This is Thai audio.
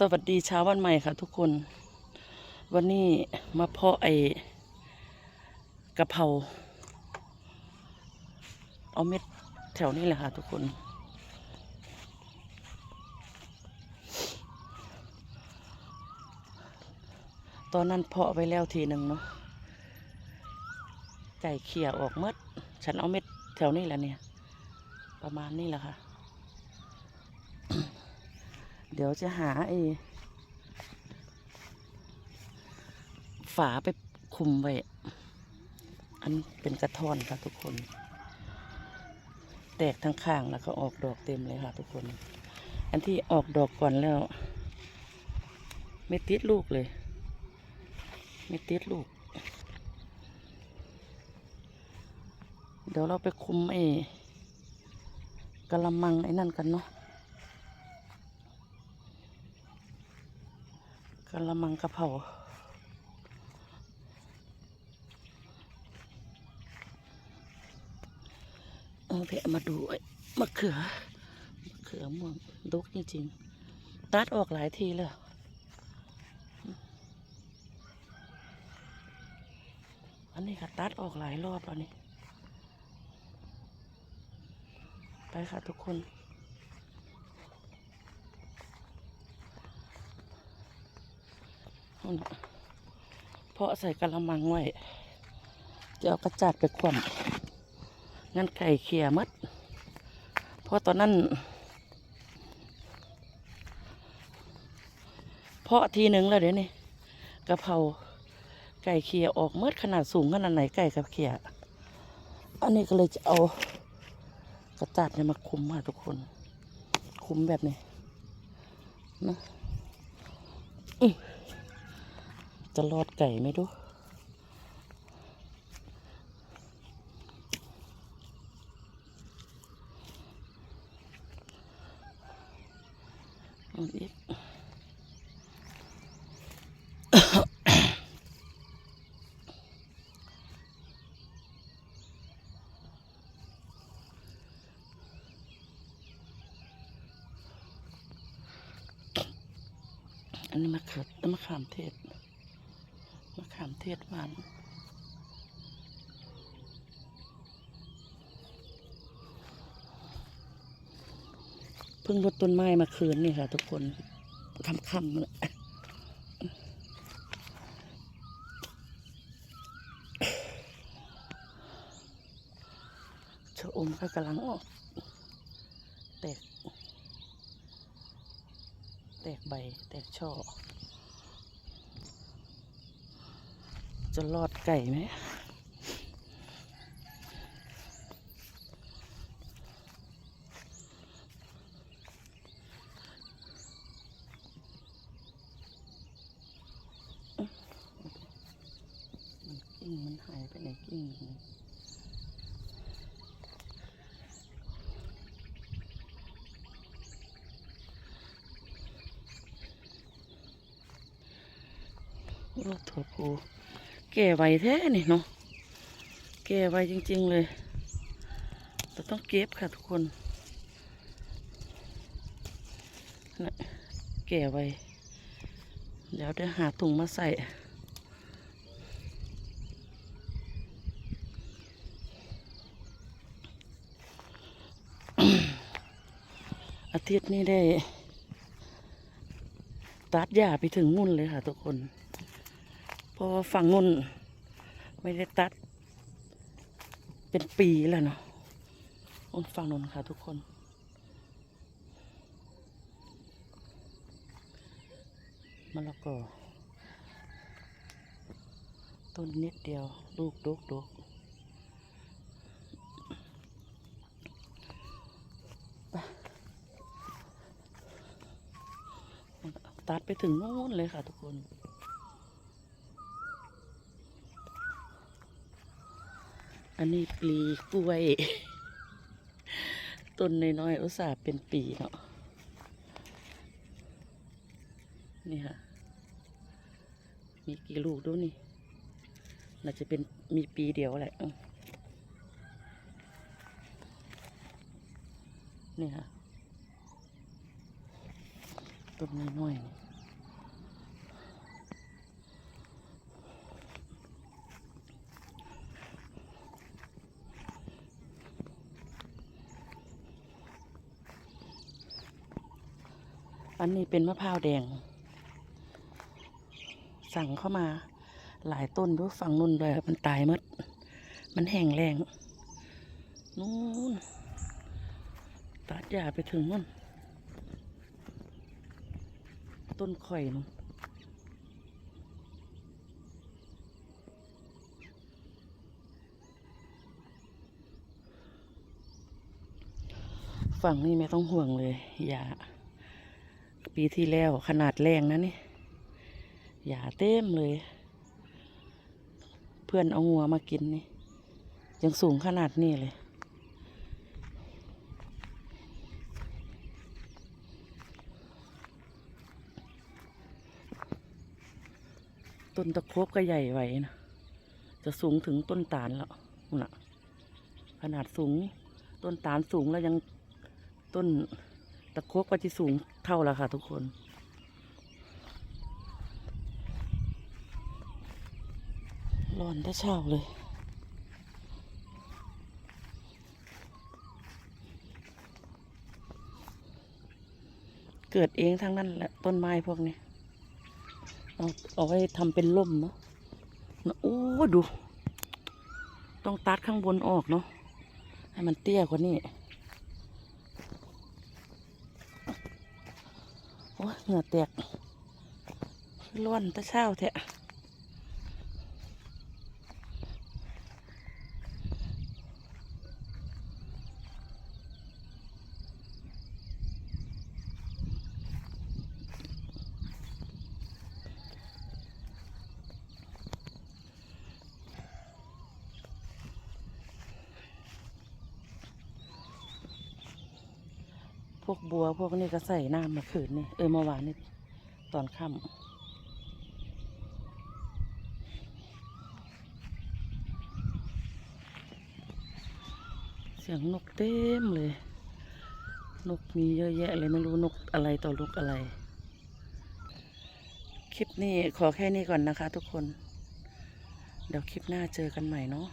สวัสดีเช้าวันใหม่ค่ะทุกคน วันนี้มาเพาะไอ้กะเพราเอาเม็ดแถวนี้แหละค่ะทุกคน ตอนนั้นเพาะไว้แล้วทีหนึ่งเนาะไก่เขี่ยออกเมด ฉันเอาเม็ดแถวนี้แหละเนี่ย ประมาณนี้แหละค่ะ เดี๋ยวจะหาไอ้ฝาไปคุมไว้ อันเป็นกระท่อนค่ะทุกคน แตกทั้งข้างแล้วก็ออกดอกเต็มเลยค่ะทุกคน อันที่ออกดอกก่อนแล้ว ไม่ติดลูกเลย ไม่ติดลูก เดี๋ยวเราไปคุมไอ้กะละมังไอ้นั่นกันเนาะ กะละมังกระเพราเอาเพะมาดูไอ้มะเขือมะเขือม่วงดุกจริงๆตัดออกหลายทีเลยอันนี้ค่ะตัดออกหลายรอบแล้วนี่ ไปค่ะทุกคน นะเพาะใส่กระมังไว้จะเอากระจัดไปขวมงั้นไก่เขี่ยมัดเพราะตอนนั้น เพาะทีหนึ่งแล้วเดี๋ยวนี้กระเพราไก่เขี่ยออกเมื่อขนาดสูงขนาดไหนไก่กับเขี่ยอันนี้ก็เลยจะเอากระจัดเนี่ยมาคุมค่ะทุกคน คุมแบบนี้นะอื้อ จะรอดไก่ไหมดูอันนี้มะเขือมะขามเทศ ขามเทศหวานเพิ่งรดต้นไม้มาคืนนี่ค่ะ ทุกคนค่ำๆเลยชะอมก็กำลังออก แตก แตกใบ แตกช่อ จะรอดไก่ไหมมันกิ้งมันหายไปไหนกิ้งมันรถถั่วพู แก่ไวแท้นี่เนาะแก่ไวจริง ๆเลยแต่ต้องเก็บค่ะทุกคนนะแก่ไวเดี๋ยวเดี๋ยวหาถุงมาใส่อาทิตย์นี้ได้ ตัดหญ้าไปถึงมุ่นเลยค่ะทุกคน พราะฝั่งมุ่นไม่ได้ตัด เป็นปีแล้วเนาะมุ่นฝั่งนนค่ะทุกคน มะละกอต้นนิดเดียว ลูกดกดกตัดไปถึงนู่นเลยค่ะทุกคน อันนี้ปลีกล้วย ต้นน้อยๆอุตส่าห์เป็นปีเนาะนี่ค่ะ มีกี่ลูกดูนี่น่าจะเป็นมีปีเดียวแหละนี่ค่ะต้นน้อยๆนี่ อันนี้เป็นมะพร้าวแดง สั่งเข้ามาหลายต้นด้วยฝั่งนุ่นเลยมันตายมดมันแห้งแรงนู่นตัดหญ้าไปถึงนู่นต้นข่อยนู่นฝั่งนี้ไม่ต้องห่วงเลยหญ้า ปีที่แล้วขนาดแรงนะนี่หญ้าเต็มเลย เพื่อนเอางัวมากินนี่ ยังสูงขนาดนี้เลย ต้นตะครบก็ใหญ่ไว้นะ จะสูงถึงต้นตาลแล้วนู่นน่ะขนาดสูง ต้นตาลสูงแล้วยังต้น ตะครบก็จะสูงเท่าแล้วค่ะ ทุกคนร้อนแต่เช้าเลย เกิดเองทั้งนั้นแหละต้นไม้พวกนี้เอาเอาไว้ทำเป็นร่มเนาะนะโอ้ดู ต้องตัดข้างบนออกเนาะให้มันเตี้ยกว่านี้โอ้ย เหงื่อแตกร้อนตะเช้าแทะ พวกบัวพวกนี้ก็ใส่น้ำมาคืนนี่เออเมื่อวานนี่ตอนค่ำเสียงนกเต็มเลย นกมีเยอะแยะเลยไม่รู้นกอะไรต่อนกอะไร คลิปนี้ขอแค่นี้ก่อนนะคะทุกคน เดี๋ยวคลิปหน้าเจอกันใหม่เนาะ